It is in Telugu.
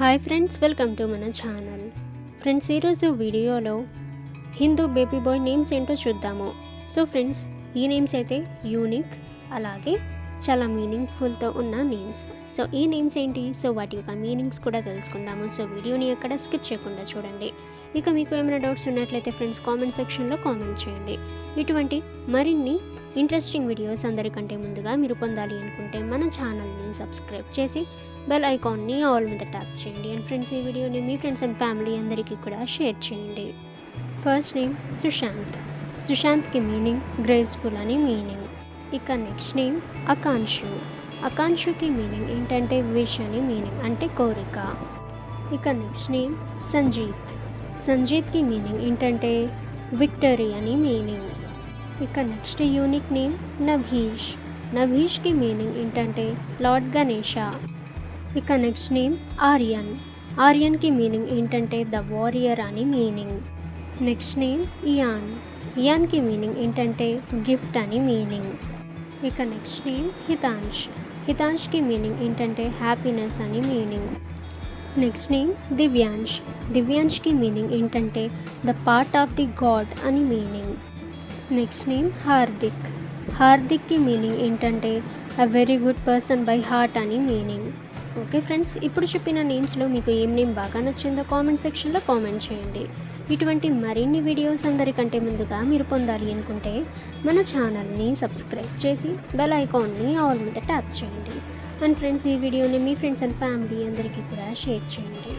హాయ్ ఫ్రెండ్స్ వెల్కమ్ టు మన ఛానల్. ఫ్రెండ్స్ ఈరోజు వీడియోలో హిందూ బేబీ బాయ్ నేమ్స్ ఏంటో చూద్దాము. సో ఫ్రెండ్స్ ఈ నేమ్స్ అయితే యూనిక్ అలాగే చాలా మీనింగ్ఫుల్తో ఉన్న నేమ్స్. సో ఈ నేమ్స్ ఏంటి? సో వాటి యొక్క మీనింగ్స్ కూడా తెలుసుకుందాము. సో వీడియోని ఎక్కడ స్కిప్ చేయకుండా చూడండి. ఇక మీకు ఏమైనా డౌట్స్ ఉన్నట్లయితే ఫ్రెండ్స్ కామెంట్ సెక్షన్లో కామెంట్ చేయండి. ఇటువంటి మరిన్ని ఇంట్రెస్టింగ్ వీడియోస్ అందరికంటే ముందుగా మీరు పొందాలి అనుకుంటే మన ఛానల్ని సబ్స్క్రైబ్ చేసి బెల్ ఐకాన్ని ఆల్ మీద ట్యాప్ చేయండి. అండ్ ఫ్రెండ్స్ ఈ వీడియోని మీ ఫ్రెండ్స్ అండ్ ఫ్యామిలీ అందరికీ కూడా షేర్ చేయండి. First name Sushant. సుశాంత్కి meaning graceful అని మీనింగ్ ఇక నెక్స్ట్ నేమ్ అకాంక్షు అకాంక్షుకి మీనింగ్ ఏంటంటే విష్ అని మీనింగ్ అంటే కోరిక. ఇక నెక్స్ట్ నేమ్ సంజీత్. సంజీత్కి మీనింగ్ ఏంటంటే విక్టరీ అని మీనింగ్ ఇక నెక్స్ట్ యూనిక్ నేమ్ నభీష్ నభీష్కి మీనింగ్ ఏంటంటే లార్డ్ గణేష ఇక నెక్స్ట్ నేమ్ ఆర్యన్ ఆర్యన్కి మీనింగ్ ఏంటంటే ద వారియర్ అని మీనింగ్ నెక్స్ట్ నేమ్ ఇయాన్ ఇయాన్కి మీనింగ్ ఏంటంటే గిఫ్ట్ అని మీనింగ్ ఇక నెక్స్ట్ నేమ్ హితాంష్ హితాంష్కి మీనింగ్ ఏంటంటే హ్యాపీనెస్ అని మీనింగ్ నెక్స్ట్ నేమ్ దివ్యాంష్ దివ్యాంష్కి మీనింగ్ ఏంటంటే the part of the god అని మీనింగ్ నెక్స్ట్ నేమ్ హార్దిక్ హార్దిక్కి మీనింగ్ ఏంటంటే a very good person by heart అని మీనింగ్ ఓకే ఫ్రెండ్స్ ఇప్పుడు చెప్పిన నేమ్స్లో మీకు ఏం నేమ్ బాగా నచ్చిందో కామెంట్ సెక్షన్లో కామెంట్ చేయండి. ఇటువంటి మరిన్ని వీడియోస్ అందరికంటే ముందుగా మీరు పొందాలి అనుకుంటే మన ఛానల్ని సబ్స్క్రైబ్ చేసి బెల్ ఐకాన్ని ఆల్ మీద ట్యాప్ చేయండి. అండ్ ఫ్రెండ్స్ ఈ వీడియోని మీ ఫ్రెండ్స్ అండ్ ఫ్యామిలీ అందరికీ కూడా షేర్ చేయండి.